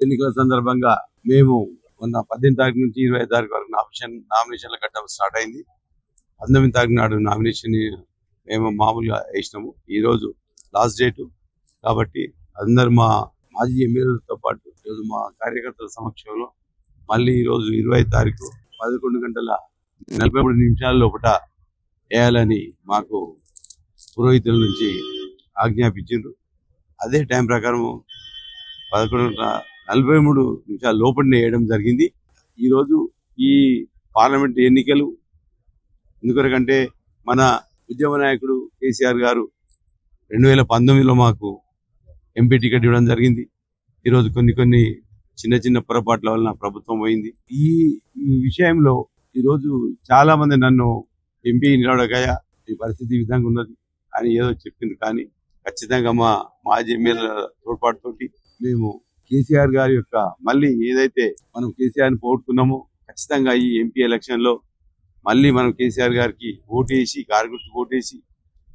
ఎన్నికల సందర్భంగా మేము మొన్న పద్దెనిమిది తారీఖు నుంచి ఇరవై తారీఖు వరకు నామినేషన్ నామినేషన్ల ఘట్టం స్టార్ట్ అయింది. పంతొమ్మిది తారీఖు నాడు నామినేషన్ మేము మామూలుగా వేసినాము. ఈ రోజు లాస్ట్ డేటు. కాబట్టి అందరు మా మాజీ ఎమ్మెల్యేలతో పాటు ఈరోజు మా కార్యకర్తల సమక్షంలో మళ్ళీ ఈ రోజు ఇరవై తారీఖు పదకొండు గంటల నలభై మూడు నిమిషాల లోపల వేయాలని మాకు పురోహితుల నుంచి ఆజ్ఞాపించారు అదే టైం ప్రకారం పదకొండు నలభై మూడు నిమిషాల లోపలనే వేయడం జరిగింది. ఈరోజు ఈ పార్లమెంట్ ఎన్నికలు ఎందుకంటే మన ఉద్యమ నాయకుడు కేసీఆర్ గారు రెండు వేల పంతొమ్మిదిలో మాకు ఎంపీ టికెట్ ఇవ్వడం జరిగింది. ఈరోజు కొన్ని కొన్ని చిన్న చిన్న పొరపాట్ల వలన ప్రభుత్వం పోయింది. ఈ ఈ విషయంలో ఈరోజు చాలా మంది నన్ను ఎంపీ నిలవడకాయ ఈ పరిస్థితి ఈ విధంగా ఉన్నది అని ఏదో చెప్పింది కానీ ఖచ్చితంగా మా మాజీ ఎమ్మెల్యేల తోడ్పాటుతోటి మేము కేసీఆర్ గారి యొక్క మళ్ళీ ఏదైతే మనం కేసీఆర్ని పోగొట్టుకున్నామో ఖచ్చితంగా ఈ ఎంపీ ఎలక్షన్లో మళ్ళీ మనం కేసీఆర్ గారికి ఓటేసి కారు గుర్తు ఓటేసి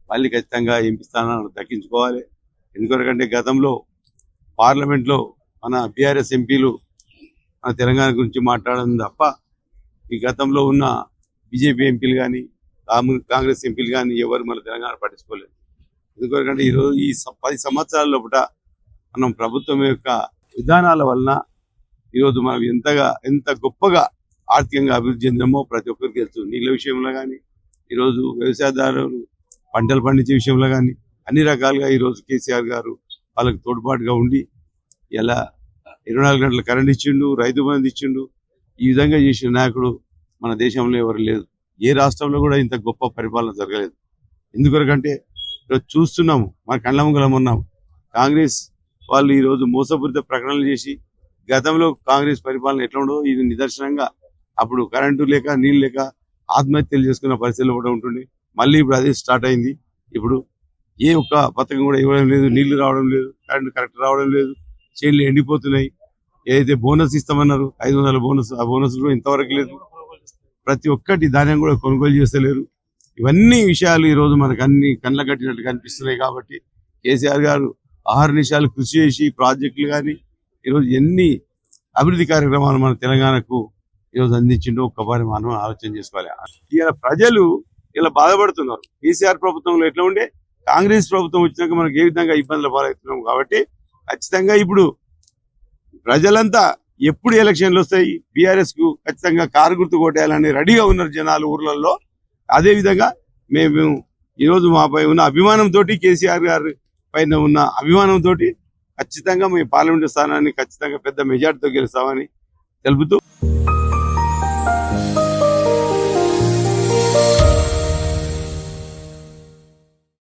మళ్ళీ ఖచ్చితంగా ఎంపీ స్థానాలను దక్కించుకోవాలి. ఎందుకంటే గతంలో పార్లమెంట్లో మన బీఆర్ఎస్ ఎంపీలు మన తెలంగాణ గురించి మాట్లాడడం తప్ప ఈ గతంలో ఉన్న బీజేపీ ఎంపీలు కానీ కాంగ్రెస్ ఎంపీలు కానీ ఎవరు మన తెలంగాణ పట్టించుకోలేదు. ఎందుకంటే ఈరోజు ఈ పది సంవత్సరాల లోపల మనం ప్రభుత్వం యొక్క విధానాల వలన ఈరోజు మనం ఎంతగా ఎంత గొప్పగా ఆర్థికంగా అభివృద్ధి చెందామో ప్రతి ఒక్కరికి తెలుసు. నీళ్ళ విషయంలో కానీ ఈరోజు వ్యవసాయదారులు పంటలు పండించే విషయంలో కానీ అన్ని రకాలుగా ఈరోజు కేసీఆర్ గారు వాళ్ళకి తోడ్పాటుగా ఉండి ఇలా ఇరవై నాలుగు గంటల కరెంట్ ఇచ్చిండు రైతు బంధు ఇచ్చిండు ఈ విధంగా చేసిన నాయకుడు మన దేశంలో ఎవరు లేదు ఏ రాష్ట్రంలో కూడా ఇంత గొప్ప పరిపాలన జరగలేదు. ఎందుకొరకంటే ఈరోజు చూస్తున్నాము మన కళ్ళ ముంగలం ఉన్నాం కాంగ్రెస్ వాళ్ళు ఈ రోజు మోసపూరిత ప్రకటనలు చేసి గతంలో కాంగ్రెస్ పరిపాలన ఎట్లా ఉండదో ఇది నిదర్శనంగా అప్పుడు కరెంటు లేక నీళ్ళు లేక ఆత్మహత్యలు చేసుకున్న పరిస్థితులు కూడా ఉంటుండే. మళ్ళీ ఇప్పుడు అదే స్టార్ట్ అయింది. ఇప్పుడు ఏ ఒక్క పథకం కూడా ఇవ్వడం లేదు నీళ్ళు రావడం లేదు కరెంటు కరెక్ట్ రావడం లేదు చేన్లు ఎండిపోతున్నాయి. ఏదైతే బోనస్ ఇస్తామన్నారు ఐదు వందల బోనస్ ఆ బోనస్ కూడా ఇంతవరకు లేదు. ప్రతి ఒక్కటి ధాన్యం కూడా కొనుగోలు చేస్తలేరు. ఇవన్నీ విషయాలు ఈ రోజు మనకు అన్ని కళ్ళ కట్టినట్టు కనిపిస్తున్నాయి కాబట్టి కేసీఆర్ గారు ఆహార నిమిషాలు కృషి చేసి ప్రాజెక్టులు కానీ ఈరోజు ఎన్ని అభివృద్ధి కార్యక్రమాలు మన తెలంగాణకు ఈరోజు అందించిండో ఒక్కసారి మనం ఆలోచన చేసుకోవాలి. ఇలా ప్రజలు ఇలా బాధపడుతున్నారు. కేసీఆర్ ప్రభుత్వంలో ఎట్లా ఉండే? కాంగ్రెస్ ప్రభుత్వం వచ్చినాక మనకు ఏ విధంగా ఇబ్బందులు పాలవుతున్నాం కాబట్టి ఖచ్చితంగా ఇప్పుడు ప్రజలంతా ఎప్పుడు ఎలక్షన్లు వస్తాయి? బీఆర్ఎస్కు ఖచ్చితంగా కారు గుర్తు కొట్టేయాలని రెడీగా ఉన్నారు జనాలు ఊర్లలో అదే విధంగా మేము ఈరోజు మాపై ఉన్న అభిమానంతో కేసీఆర్ గారు పైన ఉన్న అభిమానంతో ఖచ్చితంగా మీ పార్లమెంటు స్థానాన్ని ఖచ్చితంగా పెద్ద మెజార్టీతో గెలుస్తామని తెలుపుతూ